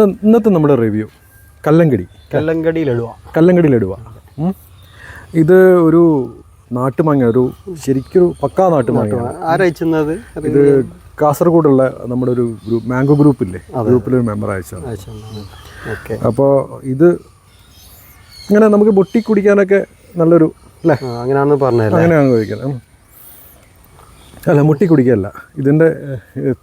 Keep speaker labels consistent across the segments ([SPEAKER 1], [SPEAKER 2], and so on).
[SPEAKER 1] ഇന്ന് ഇന്നത്തെ നമ്മുടെ റിവ്യൂ കല്ലങ്കടി.
[SPEAKER 2] കല്ലങ്കടി ലഡുവ.
[SPEAKER 1] കല്ലങ്കടി ലഡുവ. ഇത് ഒരു നാട്ടുമാങ്ങ ഒരു ശരിക്കൊരു പക്കാ നാട്ടുമാങ്ങ.
[SPEAKER 2] ആരയച്ചത്
[SPEAKER 1] ഇത് കാസർഗോഡുള്ള നമ്മുടെ ഒരു ഗ്രൂപ്പ് മാംഗോ ഗ്രൂപ്പില്ലേ? ഗ്രൂപ്പിലൊരു മെമ്പർ അയച്ചതാണ്. അപ്പോൾ ഇത് ഇങ്ങനെ നമുക്ക് പൊട്ടി കുടിക്കാനൊക്കെ നല്ലൊരു അല്ലേ?
[SPEAKER 2] അങ്ങനെയാണെന്ന് പറഞ്ഞത്
[SPEAKER 1] അങ്ങനെയാണ് കഴിക്കുന്നത്. അല്ല മുട്ടി കുടിക്കല്ല. ഇതിന്റെ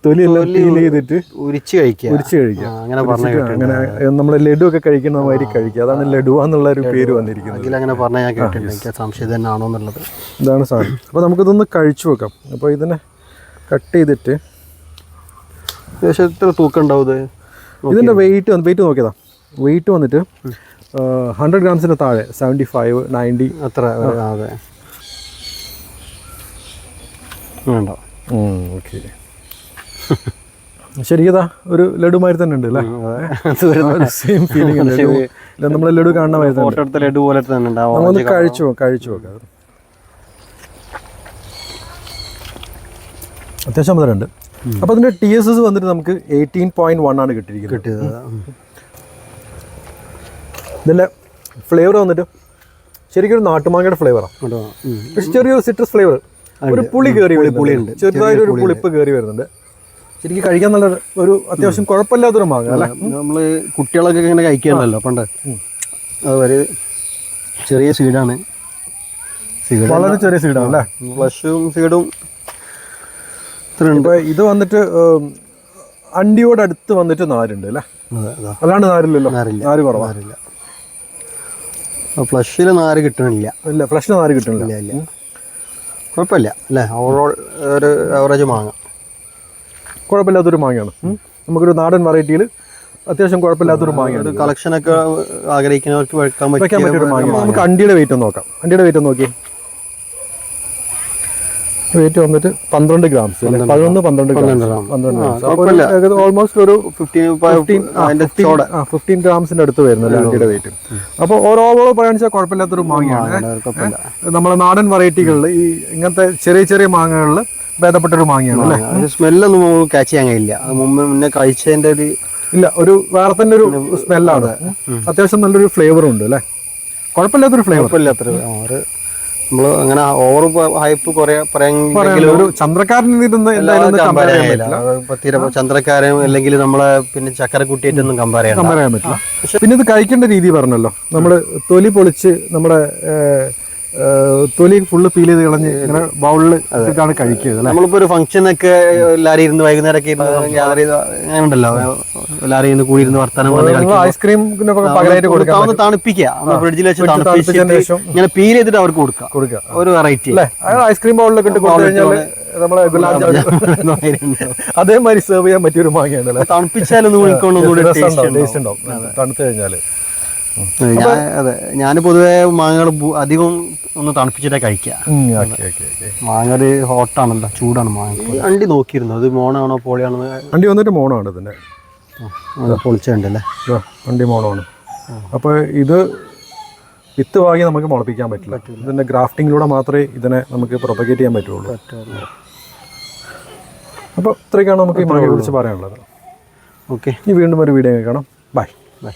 [SPEAKER 1] തൊലിയെല്ലാം പീൽ ചെയ്തിട്ട്
[SPEAKER 2] ഉരിച്ച് കഴിക്കുക.
[SPEAKER 1] ഉരിച്ച് കഴിക്കുക.
[SPEAKER 2] അങ്ങനെ പറഞ്ഞു
[SPEAKER 1] അങ്ങനെ നമ്മൾ ലഡു ഒക്കെ കഴിക്കുന്ന മാതിരി കഴിക്കുക. അതാണ് ലഡു എന്നുള്ള ഒരു പേര് വന്നിരിക്കുന്നത്.
[SPEAKER 2] അങ്ങനെ പറഞ്ഞ ഞാൻ കേട്ടിട്ടുണ്ട്. സംശയം തന്നെയാണോ എന്നുള്ളത്.
[SPEAKER 1] ഇതാണ് സാധനം. അപ്പോൾ നമുക്കിതൊന്ന് കഴിച്ചു വെക്കാം അപ്പോൾ ഇതിനെ കട്ട് ചെയ്തിട്ട്
[SPEAKER 2] ഏകദേശം എത്ര തൂക്കം ഉണ്ടാവും ഇതിന്റെ
[SPEAKER 1] ഇതിന്റെ വെയിറ്റ് വെയിറ്റ് നോക്കിയതാ. വെയിറ്റ് വന്നിട്ട് ഹൺഡ്രഡ് ഗ്രാംസിന് താഴെ സെവന്റി ഫൈവ് നയന്റി
[SPEAKER 2] അത്ര അതെ. വേണ്ട.
[SPEAKER 1] ഓക്കെ ശരിക്കതാ ഒരു ലഡു മാതിരി തന്നെ ഉണ്ട് അല്ലേ? സെയിം ഫീലിംഗ് നമ്മൾ ലഡു. കാണുന്ന മാതിരി തന്നെ.
[SPEAKER 2] ലഡു പോലെ തന്നെ
[SPEAKER 1] നമ്മളൊന്ന് കഴിച്ചു കഴിച്ചു നോക്കാം അത്യാവശ്യം മധുരമുണ്ട് അപ്പോൾ അതിന്റെ ടി എസ് എസ് വന്നിട്ട് നമുക്ക് എയ്റ്റീൻ പോയിന്റ് വൺ ആണ് കിട്ടിയിരിക്കുന്നത്.
[SPEAKER 2] കിട്ടിയത് ഇതിന്റെ
[SPEAKER 1] ഇതിന്റെ ഫ്ലേവർ വന്നിട്ട് ശരിക്കും ഒരു നാട്ടുമാങ്ങയുടെ ഫ്ലേവറാണ്. ചെറിയൊരു സിട്രസ് ഫ്ലേവർ ഒരു പുളി കയറി പുളിയുണ്ട്. ചെറുതായിട്ട് ഒരു പുളിപ്പ് കയറി വരുന്നുണ്ട്. ശരിക്കും കഴിക്കാൻ നല്ല ഒരു അത്യാവശ്യം കുഴപ്പമില്ലാത്തൊരു മാങ്ങ അല്ലേ?
[SPEAKER 2] നമ്മൾ കുട്ടികളൊക്കെ ഇങ്ങനെ കഴിക്കാണല്ലോ പണ്ട്. അതുവരെ ചെറിയ സീഡാണ്. സീഡ്
[SPEAKER 1] വളരെ ചെറിയ സീഡാണ് അല്ലേ?
[SPEAKER 2] ഫ്ലഷും സീഡും
[SPEAKER 1] ഇത്രയുണ്ട്. ഇത് വന്നിട്ട് അണ്ടിയോട് അടുത്ത് വന്നിട്ട് നാരുണ്ട് അല്ലേ?
[SPEAKER 2] അതാണ്
[SPEAKER 1] അല്ലാണ്ട് നാരില്ലല്ലോ?
[SPEAKER 2] നാരില്ല.
[SPEAKER 1] നാര് കുറവാ?
[SPEAKER 2] നാരില്ല. ഫ്ലഷിൽ നാര് കിട്ടണില്ല.
[SPEAKER 1] ഇല്ല ഫ്ലഷിന് നാര് കിട്ടണില്ല.
[SPEAKER 2] ഇല്ല കുഴപ്പമില്ല അല്ലേ? ഓവറോൾ ഒരു ആവറേജ് മാങ്ങ.
[SPEAKER 1] കുഴപ്പമില്ലാത്തൊരു മാങ്ങയാണ്. നമുക്കൊരു നാടൻ വെറൈറ്റിയിൽ അത്യാവശ്യം കുഴപ്പമില്ലാത്തൊരു മാങ്ങയാണ്.
[SPEAKER 2] കളക്ഷനൊക്കെ ആഗ്രഹിക്കുന്നവർക്ക് വെക്കാൻ പറ്റിയ
[SPEAKER 1] മാങ്ങ. നമുക്ക് അണ്ടിയുടെ വെയിറ്റ് ഒന്ന് നോക്കാം. അണ്ടിയുടെ വെയിറ്റ് നോക്കിയേ. നോക്കി വെയിറ്റ് വന്നിട്ട് പന്ത്രണ്ട് ഗ്രാംസ് പതിനൊന്ന് പന്ത്രണ്ട്. പന്ത്രണ്ട് ഓൾമോസ്റ്റ് ഒരു
[SPEAKER 2] ഫിഫ്റ്റീൻ
[SPEAKER 1] ഗ്രാംസിന്റെ അടുത്ത് വരുന്നല്ലേ ആന്റിയുടെ വെയിറ്റ് അപ്പോൾ ഓരോ ഓവറോ വെച്ചാൽ കുഴപ്പമില്ലാത്തൊരു മാങ്ങയാണ്.
[SPEAKER 2] നമ്മുടെ
[SPEAKER 1] നമ്മളെ നാടൻ വെറൈറ്റികളിൽ ഈ ഇങ്ങനത്തെ ചെറിയ ചെറിയ മാങ്ങകളിൽ ഭേദപ്പെട്ടൊരു മാങ്ങയാണ് അല്ലേ?
[SPEAKER 2] സ്മെല്ലൊന്നും കാച്ച് ക്യാച്ച് ചെയ്യാൻ കഴിയില്ല. മുമ്പ് മുന്നേ കഴിച്ചതിന്റെ ഒരു
[SPEAKER 1] ഇല്ല ഒരു വേറെ തന്നെ ഒരു സ്മെല്ലാണ് അത്യാവശ്യം നല്ലൊരു ഫ്ലേവർ ഉണ്ട് അല്ലേ? കുഴപ്പമില്ലാത്തൊരു ഫ്ലേവർ
[SPEAKER 2] കുഴപ്പമില്ലാത്തൊരു നമ്മൾ അങ്ങനെ ഓവർ ഹൈപ്പ് കുറെ
[SPEAKER 1] പറയാൻ ചന്ദ്രക്കാരൻ
[SPEAKER 2] ചന്ദ്രക്കാരൻ അല്ലെങ്കിൽ നമ്മളെ പിന്നെ ചക്കരക്കുട്ടിയായിട്ടൊന്നും കമ്പയർ
[SPEAKER 1] ചെയ്യാൻ പറ്റില്ല. പിന്നെ ഇത് കഴിക്കേണ്ട രീതി പറഞ്ഞല്ലോ. നമ്മൾ തൊലി പൊളിച്ച് നമ്മുടെ തൊലി ഫുള്ള് ഫീൽ ചെയ്ത് കളഞ്ഞ് ഇങ്ങനെ ബൗളിൽ ഇട്ടിട്ടാണ് കഴിക്കുന്നത്
[SPEAKER 2] നമ്മളിപ്പോ ഒരു ഫംഗ്ഷനൊക്കെ എല്ലാരും ഇരുന്ന് വൈകുന്നേരം ഒക്കെ ഇരുന്ന് ഗ്യാദർ ചെയ്ത് അങ്ങനെ ഉണ്ടല്ലോ എല്ലാരും ഇന്ന് കൂടി ഇരുന്ന് വർത്തമാനം പറഞ്ഞ് ഐസ്ക്രീം തണുപ്പിക്കുക. ഫ്രിഡ്ജിൽ വെച്ച്
[SPEAKER 1] തണുപ്പിച്ചതിന് ശേഷം
[SPEAKER 2] ഇങ്ങനെ പീൽ ചെയ്തിട്ട് അവർക്ക് കൊടുക്കാം
[SPEAKER 1] കൊടുക്കുക.
[SPEAKER 2] ഒരു വെറൈറ്റി
[SPEAKER 1] അല്ലേ? ഐസ്ക്രീം ബൗളിലൊക്കെ ഇട്ട് കൊടുത്തു കഴിഞ്ഞാൽ നമ്മളെ ഗുലാബ് ജാമുൻ അതേമാതിരി സെർവ് ചെയ്യാൻ പറ്റിയ ഒരു മാങ്ങയാണ്
[SPEAKER 2] തണുപ്പിച്ചാലൊന്നും ടേസ്റ്റ്
[SPEAKER 1] ഉണ്ടാവും തണുത്ത് കഴിഞ്ഞാൽ.
[SPEAKER 2] ഞാൻ അതെ. ഞാൻ പൊതുവെ മാങ്ങകൾ അധികം ഒന്ന് തണുപ്പിച്ചിട്ടേ കഴിക്കുക.
[SPEAKER 1] ഓക്കെ
[SPEAKER 2] മാങ്ങ ഒരു ഹോട്ടാണല്ലോ ചൂടാണ് മാങ്ങ. അണ്ടി നോക്കിയിരുന്നു? അത് മോണാണോ പോളിയാണോ?
[SPEAKER 1] വണ്ടി വന്നിട്ട് മോണാണ് ഇതിന്റെ
[SPEAKER 2] പൊളിച്ചുണ്ടല്ലേ
[SPEAKER 1] ഇതാ, വണ്ടി മോണമാണ് അപ്പോൾ ഇത് വിത്ത് വാങ്ങി നമുക്ക് മുളപ്പിക്കാൻ പറ്റില്ല. ഇതിന്റെ ഗ്രാഫ്റ്റിങ്ങിലൂടെ മാത്രമേ ഇതിനെ നമുക്ക് പ്രൊപ്പഗേറ്റ് ചെയ്യാൻ പറ്റുള്ളൂ. അപ്പോൾ ഇത്രയൊക്കെയാണ് നമുക്ക് ഈ മാങ്ങയെ കുറിച്ച് പറയാനുള്ളത്.
[SPEAKER 2] ഓക്കെ.
[SPEAKER 1] ഇനി വീണ്ടും ഒരു വീഡിയോ കാണാം. ബൈ.
[SPEAKER 2] ബൈ.